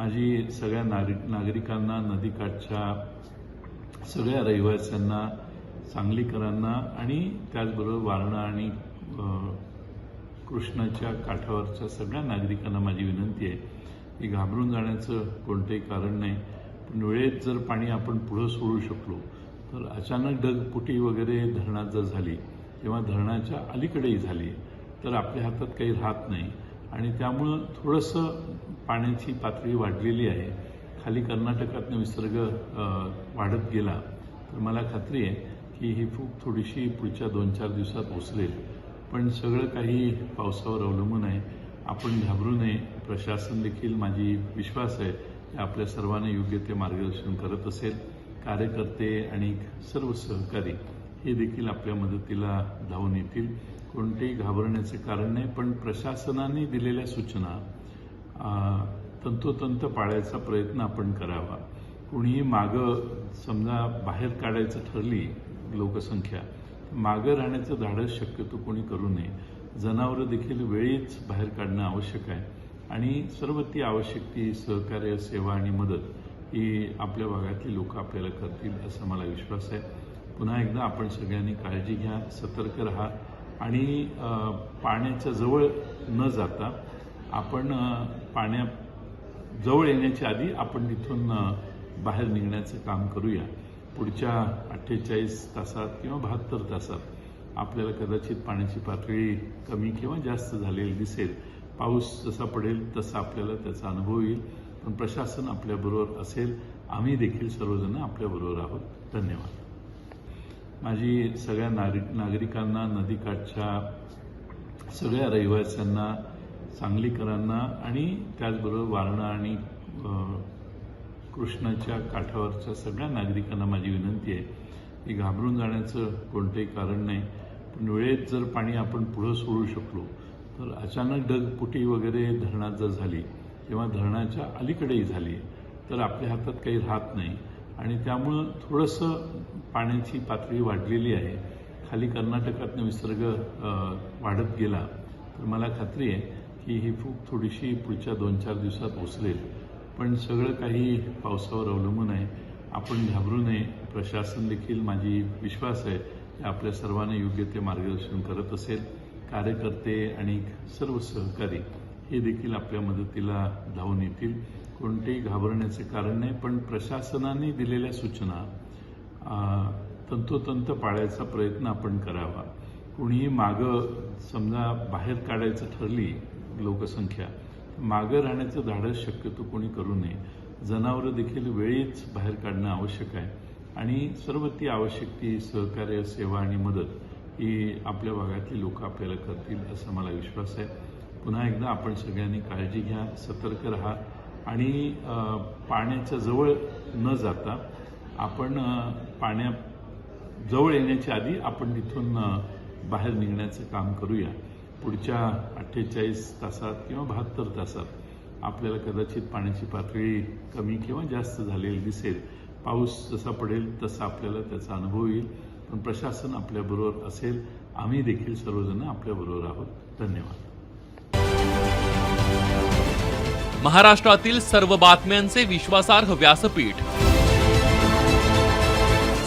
माझी सगळ्या नागरिक नागरिकांना नदीकाठच्या सगळ्या रहिवाशांना सांगलीकरांना आणि त्याचबरोबर वारणा आणि कृष्णाच्या काठावरच्या सगळ्या नागरिकांना माझी विनंती आहे. की घाबरून जाण्याचं कोणतंही कारण नाही. पण वेळेत जर पाणी आपण पुढं सोडू शकलो तर अचानक ढगपुटी वगैरे धरणात जर झाली किंवा धरणाच्या अलीकडेही झाली तर आपल्या हातात काही राहत नाही. आणि त्यामुळं थोडंसं पाण्याची पातळी वाढलेली आहे. खाली कर्नाटकातनं विसर्ग वाढत गेला. तर मला खात्री आहे की ही फूक थोडीशी पुढच्या दोन चार दिवसात ओसरेल. पण सगळं काही पावसावर अवलंबून आहे. आपण घाबरू नये. प्रशासन देखील माझी विश्वास आहे की आपल्या सर्वांना योग्य ते मार्गदर्शन करत असेल. कार्यकर्ते आणि सर्व सहकारी हे देखील आपल्या मदतीला धावून येतील. कोणतेही घाबरण्याचे कारण नाही पण प्रशासनाने दिलेल्या सूचना तंतोतंत पाळायचा प्रयत्न आपण करावा. कुणीही मागं समजा बाहेर काढायचं ठरली लोकसंख्या मागं राहण्याचं धाडस शक्यतो कोणी करू नये. जनावरं देखील वेळीच बाहेर काढणं आवश्यक आहे. आणि सर्व ती आवश्यक ती सहकार्य सेवा आणि मदत ही आपल्या भागातली लोक आपल्याला करतील असा मला विश्वास आहे. पुन्हा एकदा आपण सगळ्यांनी काळजी घ्या सतर्क राहा. आणि पाण्याच्या जवळ न जाता आपण पाण्या जवळ येण्याच्या आधी आपण तिथून बाहेर निघण्याचं काम करूया. पुढच्या अठ्ठेचाळीस तासात किंवा बहात्तर तासात आपल्याला कदाचित पाण्याची पातळी कमी किंवा जास्त झालेली दिसेल. पाऊस जसा पडेल तसा आपल्याला त्याचा अनुभव येईल. पण प्रशासन आपल्याबरोबर असेल. आम्ही देखील सर्वजण आपल्याबरोबर आहोत. धन्यवाद. माझी सगळ्या नागरिक नागरिकांना नदीकाठच्या सगळ्या रहिवाशांना सांगलीकरांना आणि त्याचबरोबर वारणा आणि कृष्णाच्या काठावरच्या सगळ्या नागरिकांना माझी विनंती आहे. की घाबरून जाण्याचं कोणतंही कारण नाही. पण वेळेत जर पाणी आपण पुढं सोडू शकलो तर अचानक ढगपुटी वगैरे धरणात जर झाली किंवा धरणाच्या अलीकडेही झाली तर आपल्या हातात काही राहत नाही. आणि त्यामुळं थोडंसं पाण्याची पातळी वाढलेली आहे. खाली कर्नाटकातनं विसर्ग वाढत गेला. तर मला खात्री आहे की ही फूक थोडीशी पुढच्या दोन चार दिवसात ओसरेल. पण सगळं काही पावसावर अवलंबून आहे. आपण घाबरू नये. प्रशासन देखील माझी विश्वास आहे की आपल्या सर्वांना योग्य ते मार्गदर्शन करत असेल. कार्यकर्ते आणि सर्व सहकारी हे देखील आपल्या मदतीला धावून येतील. कोणतेही घाबरण्याचे कारण नाही पण प्रशासनाने दिलेल्या सूचना तंतोतंत पाळायचा प्रयत्न आपण करावा. कुणीही मागं समजा बाहेर काढायचं ठरली लोकसंख्या मागं राहण्याचं धाडस शक्यतो कोणी करू नये. जनावरं देखील वेळीच बाहेर काढणं आवश्यक आहे. आणि सर्व ती आवश्यक ती सहकार्य सेवा आणि मदत ही आपल्या भागातली लोक आपल्याला करतील असा मला विश्वास आहे. पुन्हा एकदा आपण सगळ्यांनी काळजी घ्या सतर्क राहा आणि पाण्याच्या जवळ न जाता आपण पाण्या जवळ येण्याच्या आधी आपण तिथून बाहेर निघण्याचं काम करूया. पुढच्या अठ्ठेचाळीस तासात किंवा बहात्तर तासात आपल्याला कदाचित पाण्याची पातळी कमी किंवा जास्त झालेली दिसेल. पाऊस जसा पडेल तसा आपल्याला त्याचा अनुभव येईल. पण प्रशासन आपल्याबरोबर असेल. आम्ही देखील सर्वजण आपल्याबरोबर आहोत. धन्यवाद. महाराष्ट्रातील सर्व बातम्यांचे विश्वासार्ह व्यासपीठ